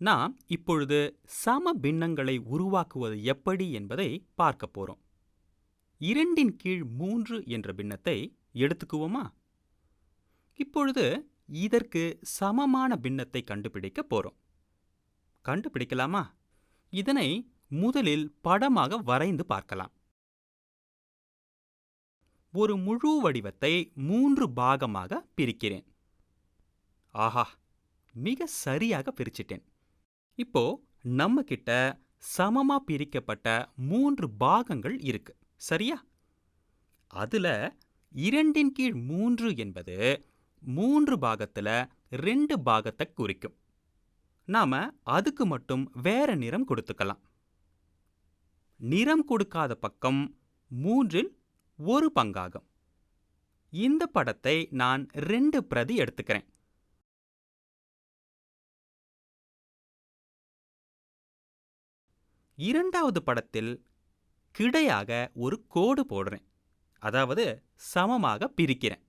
நாம் இப்பொழுது சம பின்னங்களை உருவாக்குவது எப்படி என்பதை பார்க்க போறோம். இரண்டின் கீழ் மூன்று என்ற பின்னத்தை எடுத்துக்குவோமா? இப்பொழுது இதற்கு சமமான பின்னத்தை கண்டுபிடிக்க போறோம். கண்டுபிடிக்கலாமா? இதனை முதலில் படமாக வரைந்து பார்க்கலாம். ஒரு முழு வடிவத்தை மூன்று பாகமாக பிரிக்கிறேன். ஆஹா! மிக சரியாக பிரிச்சிட்டேன். இப்போ நம்ம கிட்ட சமமா பிரிக்கப்பட்ட மூன்று பாகங்கள் இருக்கு. சரியா? அதுல இரண்டின் கீழ் மூன்று என்பது மூன்று பாகத்துல ரெண்டு பாகத்தை குறிக்கும். நாம அதுக்கு மட்டும் வேற நிறம் கொடுத்துக்கலாம். நிறம் கொடுக்காத பக்கம் மூன்றில் ஒரு பங்காகும். இந்த படத்தை நான் ரெண்டு பிரதி எடுத்துக்கிறேன். இரண்டாவது படத்தில் கிடையாக ஒரு கோடு போடுறேன். அதாவது சமமாக பிரிக்கிறேன்.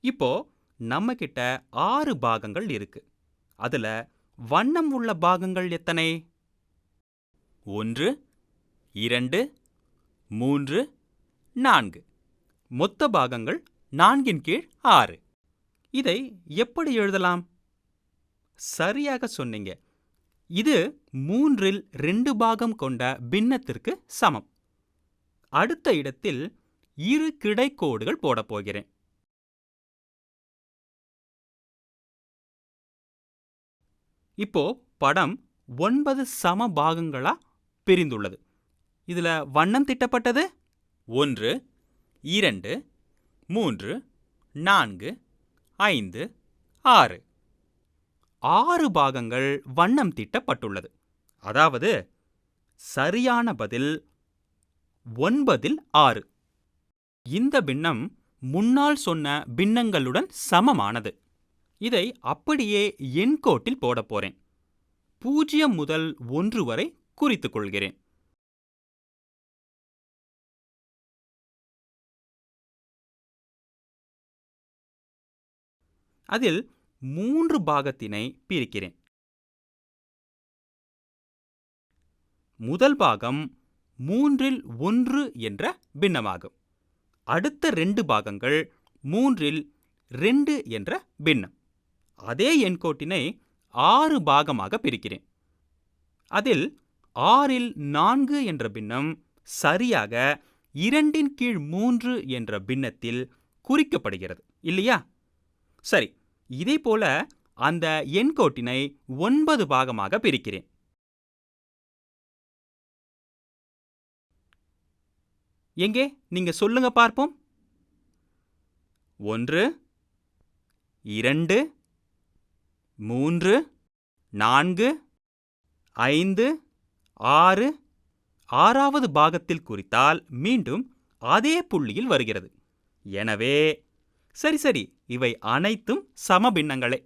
இப்போ நம்ம கிட்ட ஆறு பாகங்கள் இருக்கு. அதுல வண்ணம் உள்ள பாகங்கள் எத்தனை? ஒன்று இரண்டு மூன்று நான்கு. மொத்த பாகங்கள் நான்கின் கீழ் ஆறு. இதை எப்படி எழுதலாம்? சரியாக சொன்னீங்க. இது மூன்றில் ரெண்டு பாகம் கொண்ட பின்னத்திற்கு சமம். அடுத்த இடத்தில் இரு கிடைக்கோடுகள் போடப் போகிறேன். இப்போ படம் ஒன்பது சம பாகங்களா பிரிந்துள்ளது. இதுல வண்ணம் திட்டப்பட்டது? ஒன்று இரண்டு மூன்று நான்கு ஐந்து ஆறு. ஆறு பாகங்கள் வண்ணம் தீட்டப்பட்டுள்ளது. அதாவது சரியான பதில் ஒன்பதில் ஆறு. இந்த பின்னம் முன்னால் சொன்ன பின்னங்களுடன் சமமானது. இதை அப்படியே எண்கோட்டில் போடப் போறேன். பூஜ்ஜியம் முதல் ஒன்று வரை குறித்துக் கொள்கிறேன். அதில் மூன்று பாகத்தினை பிரிக்கிறேன். முதல் பாகம் மூன்றில் ஒன்று என்ற பின்னமாகும். அடுத்த ரெண்டு பாகங்கள் மூன்றில் ரெண்டு என்ற பின்னம். அதே எண்கோட்டினை ஆறு பாகமாக பிரிக்கிறேன். அதில் ஆறில் நான்கு என்ற பின்னம் சரியாக இரண்டின் கீழ் மூன்று என்ற பின்னத்தில் குறிக்கப்படுகிறது. இல்லையா? சரி இதே போல அந்த எண்கோட்டினை ஒன்பது பாகமாக பிரிக்கிறேன். எங்கே? நீங்க சொல்லுங்க பார்ப்போம். ஒன்று இரண்டு மூன்று நான்கு ஐந்து ஆறு ஆறாவது பாகத்தில் குறித்தால் மீண்டும் அதே புள்ளியில் வருகிறது. எனவே சரி சரி இவை அனைத்தும் சமபின்னங்களே.